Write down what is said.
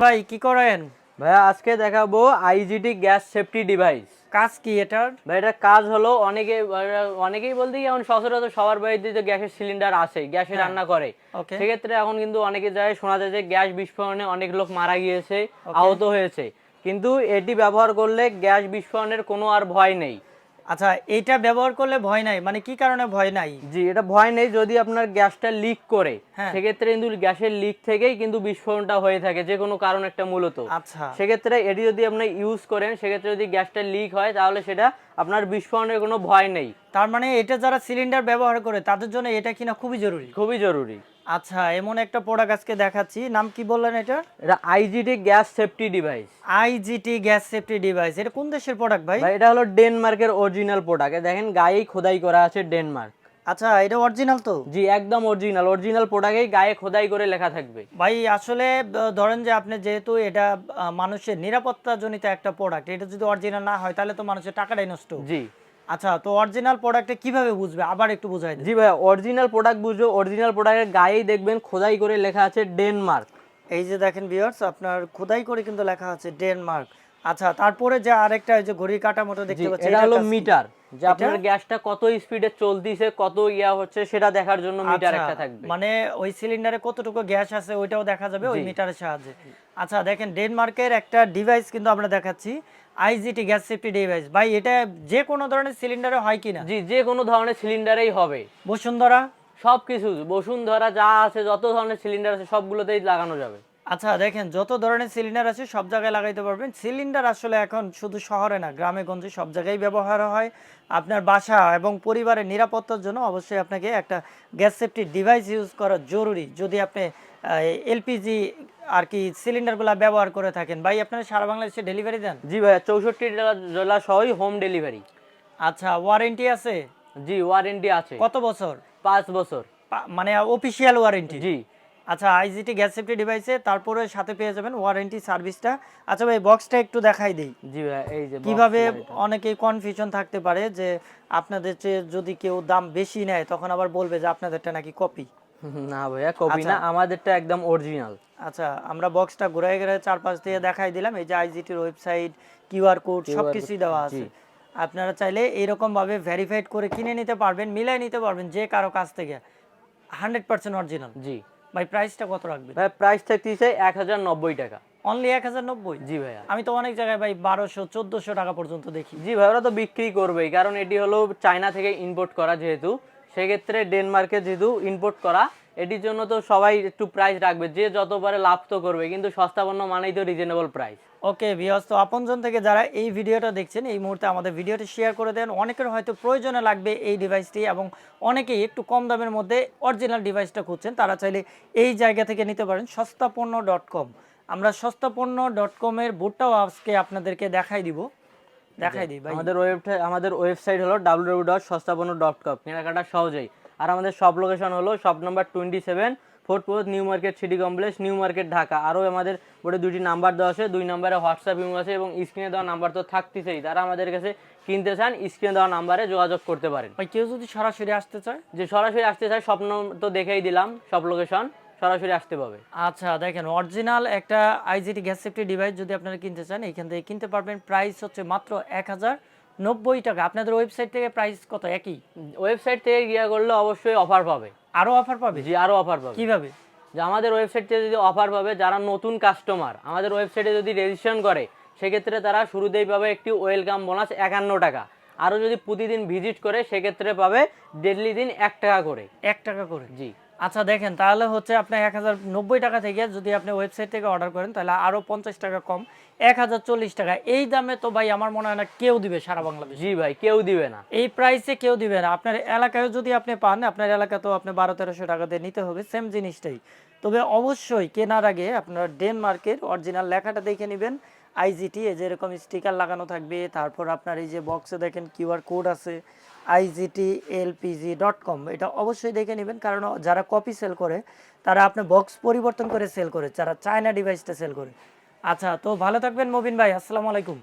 ভাই কি করেন? ভাইয়া আজকে দেখাবো আইজিটি গ্যাস সেফটি ডিভাইস কাজ কি এটার? ভাই এটার কাজ হলো অনেকে অনেকেই বলতে কি এখন সচরাচর সবার বাড়িতে যে গ্যাসের সিলিন্ডার আছে গ্যাসে হ্যাঁ। রান্না করে। সেক্ষেত্রে এখন কিন্তু অনেকে যায় শোনা যায় যে গ্যাস বিস্ফোরণে অনেক লোক মারা গিয়েছে আহত হয়েছে। কিন্তু এটি ব্যবহার করলে গ্যাস বিস্ফোরণের কোনো আর ভয় নেই। আচ্ছা এটা ব্যবহার করলে ভয় নাই? মানে কি কারণে ভয় নাই? জি এটা ভয় নেই যদি আপনার গ্যাসটা লিক করে। হ্যাঁ। সেক্ষেত্রে কিন্তু গ্যাসের লিক থেকেই কিন্তু বিস্ফোরণটা হয়ে থাকে যে কোনো কারণ একটা মূলত। আচ্ছা। সেক্ষেত্রে এটি যদি আপনি ইউজ করেন সেক্ষেত্রে যদি গ্যাসটা লিক হয় তাহলে সেটা আপনার বিস্ফোরণের কোনো ভয় নেই। তার মানে এটা যারা সিলিন্ডার ব্যবহার করে তাদের জন্য এটা কিনা খুবই জরুরি? খুবই জরুরি। আচ্ছা এমন একটা প্রোডাক্ট আজকে দেখাচ্ছি। নাম কি বললেন এটা? এটা IGT gas safety device IGT gas safety device এটা কোন দেশের প্রোডাক্ট ভাই? ভাই এটা হলো ডেনমার্কের অরিজিনাল প্রোডাক্ট দেখেন গায়েই খোদাই করা আছে ডেনমার্ক আচ্ছা এটা অরিজিনাল তো? জি একদম অরিজিনাল অরিজিনাল প্রোডাক্টেই গায়ে খোদাই করে লেখা থাকবে। ভাই আসলে ধরেন যে আপনি যেহেতু এটা মানুষের নিরাপত্তা জনিত একটা প্রোডাক্ট এটা যদি অরিজিনাল না হয় তাহলে তো মানুষের টাকাটাই নষ্ট। জি। আচ্ছা তো অরিজিনাল প্রোডাক্টে কীভাবে বুঝবে? আবার একটু বুঝাই জি ভাই অরিজিনাল প্রোডাক্ট বুঝো অরিজিনাল প্রোডাক্টের গায়েই দেখবেন খোদাই করে লেখা আছে ডেনমার্ক এই যে দেখেন ভিউয়ার্স আপনার খোদাই করে কিন্তু লেখা আছে ডেনমার্ক আচ্ছা তারপরে যে আরেকটা যে ঘড়ির কাটা মতো দেখতে পাচ্ছি এটা হলো মিটার যে আপনার গ্যাসটা কত স্পিডে চলতিছে কত ইয়া হচ্ছে সেটা দেখার জন্য মিটার আচ্ছা, একটা থাকবে। মানে ওই সিলিন্ডারে কতটুকু গ্যাস আছে ওইটাও দেখা যাবে ওই মিটারের সাহায্যে। আচ্ছা দেখেন ডেনমার্কের একটা ডিভাইস কিন্তু আমরা দেখাচ্ছি। আইজিটি গ্যাস সেফটি ডিভাইস ভাই এটা যে কোনো ধরনের সিলিন্ডারে হয় কিনা? জি যে কোনো ধরনের সিলিন্ডারেই হবে। বসুন্ধরা? সবকিছু বসুন্ধরা যা আছে যত ধরনের সিলিন্ডার আছে সবগুলোতেই লাগানো যাবে। আচ্ছা দেখেন যত ধরনের সিলিন্ডার আছে সব জায়গায় লাগাইতে পারবেন। সিলিন্ডার আসলে এখন শুধু শহরে না গ্রামে গঞ্জে সব জায়গায় ব্যবহার হয়। আপনার বাসা এবং পরিবারের নিরাপত্তার জন্য অবশ্যই আপনাকে একটা গ্যাস সেফটি ডিভাইস ইউজ করা জরুরি। যদি আপনি এলপিজি আর কি সিলিন্ডারগুলো ব্যবহার করে থাকেন। ভাই আপনারা সারা বাংলাদেশে ডেলিভারি দেন? জি ভাইয়া চৌষট্টি জেলা সহই হোম ডেলিভারি আচ্ছা ওয়ারেন্টি আছে? জি ওয়ারেন্টি আছে। কত বছর? পাঁচ বছর। মানে অফিসিয়াল ওয়ারেন্টি জি। আচ্ছা আইজিটি গ্যাস সেফটি ডিভাইসে তারপরে সাথে পেয়ে যাবেন ওয়ারেন্টি সার্ভিসটা আচ্ছা ভাই বক্সটা একটু দেখাই দিই। জি ভাইয়া এই যে কীভাবে অনেকেই কনফিউশন থাকতে পারে যে আপনাদের যদি কেউ দাম বেশি নেয় তখন আবার বলবে যে আপনাদেরটা নাকি কপি না ভাইয়া কপি না আমাদেরটা একদম অরিজিনাল আচ্ছা আমরা বক্সটা ঘুরাই ঘুরাই চারপাশ দিয়ে দেখাই দিলাম। এই যে আইজিটির ওয়েবসাইট কিউআর কোড সবকিছুই দেওয়া আছে। আপনারা চাইলে এরকম ভাবে ভেরিফাইড করে কিনে নিতে পারবেন মিলাই নিতে পারবেন যে কারও কাছ থেকে। হান্ড্রেড পার্সেন্ট অরিজিনাল জি। ভাই প্রাইসটা কত রাখবেন? ভাই প্রাইস থাকতেছে এক হাজার নব্বই টাকা। অনলি এক হাজার নব্বই? জি ভাইয়া। আমি তো অনেক জায়গায় ভাই বারোশো চোদ্দশো টাকা পর্যন্ত দেখি। জি ভাই ওরা তো বিক্রি করবেই কারণ এটি হলো চায়না থেকে ইম্পোর্ট করা যেহেতু। সেক্ষেত্রে ডেনমার্কে যেহেতু ইম্পোর্ট করা এটির জন্য তো সবাই একটু প্রাইস রাখবে যে যত পারে লাভ তো করবে কিন্তু সস্তা পণ্য মানেই তো রিজনেবল প্রাইস ওকে ভিউয়ার্স তো আপনজন থেকে যারা এই ভিডিওটা দেখছেন এই মুহূর্তে আমাদের ভিডিওটি শেয়ার করে দেন। অনেকের হয়তো প্রয়োজনে লাগবে এই ডিভাইসটি এবং অনেকেই একটু কম দামের মধ্যে অরিজিনাল ডিভাইসটা খুঁজছেন। তারা চাইলে এই জায়গা থেকে নিতে পারেন সস্তাপণ্য ডট কম আমরা সস্তাপণ্য ডট কমের বোর্ডটাও আজকে আপনাদেরকে দেখাই দিব। দেখাই দিই আমাদের ওয়েবসাইট আমাদের ওয়েবসাইট হলো W dot Sostaponno dot com কেনাকাটা সহজেই। আর আমাদের সব লোকেশন হলো shop number twenty seven fourth fourth new market city complex new market Dhaka আরও আমাদের বোর্ডে দুটি নাম্বার দেওয়া আছে দুই নাম্বারে হোয়াটসঅ্যাপ ইমো আছে এবং স্ক্রিনে দেওয়া নাম্বার তো থাকতেছেই। তারা আমাদের কাছে কিনতে চান স্ক্রিনে দেওয়া নাম্বারে যোগাযোগ করতে পারেন। ভাই কেউ যদি সরাসরি আসতে চায়? যে সরাসরি আসতে চায় স্বপ্ন তো দেখেই দিলাম সব লোকেশন সরাসরি আসতে পাবে। আচ্ছা দেখেন অরিজিনাল একটা আইজিটি গ্যাস সেফটি ডিভাইস যদি আপনারা কিনতে চান এখান থেকে কিনতে পারবেন। প্রাইস হচ্ছে মাত্র এক হাজার নব্বই টাকা। আপনাদের ওয়েবসাইট থেকে প্রাইস কত? একই? ওয়েবসাইট থেকে গিয়া করলে অবশ্যই অফার পাবে। আরও অফার পাবে? জি আরও অফার পাবে। কীভাবে? যে আমাদের ওয়েবসাইট থেকে যদি অফার পাবে যারা নতুন কাস্টমার আমাদের ওয়েবসাইটে যদি রেজিস্ট্রেশন করে সেক্ষেত্রে তারা শুরুতেই পাবে একটি ওয়েলকাম বোনাস একান্ন টাকা। আরও যদি প্রতিদিন ভিজিট করে সেক্ষেত্রে পাবে ডেডলি দিন এক টাকা করে। এক টাকা করে? জি। আচ্ছা দেখেন তাহলে হচ্ছে আপনার এক হাজার নব্বই টাকা থেকে যদি আপনি ওয়েবসাইট থেকে অর্ডার করেন তাহলে আরও পঞ্চাশ টাকা কম। এক হাজার চল্লিশ টাকা। এই দামে তো ভাই আমার মনে হয় না কেউ দিবে সারা বাংলাদেশ। জি ভাই কেউ দিবে না। এই প্রাইসে কেউ দিবে না। আপনার এলাকায় যদি আপনি পান আপনার এলাকা তো আপনি বারো তেরোশো টাকা দিয়ে নিতে হবে সেম জিনিসটাই। তবে অবশ্যই কেনার আগে আপনার ডেনমার্কের অরিজিনাল লেখাটা দেখে নেবেন। আইজিটি এই যে এরকম স্টিকার লাগানো থাকবে তারপর আপনার এই যে বক্সে দেখেন কিউআর কোড আছে আইজিটি এলপিজি ডট কম এটা অবশ্যই দেখে নেবেন। কারণ যারা কপি সেল করে তারা আপনি বক্স পরিবর্তন করে সেল করে যারা চায়না ডিভাইসটা সেল করে। আচ্ছা তো ভালো থাকবেন মবিন ভাই আসসালামু আলাইকুম।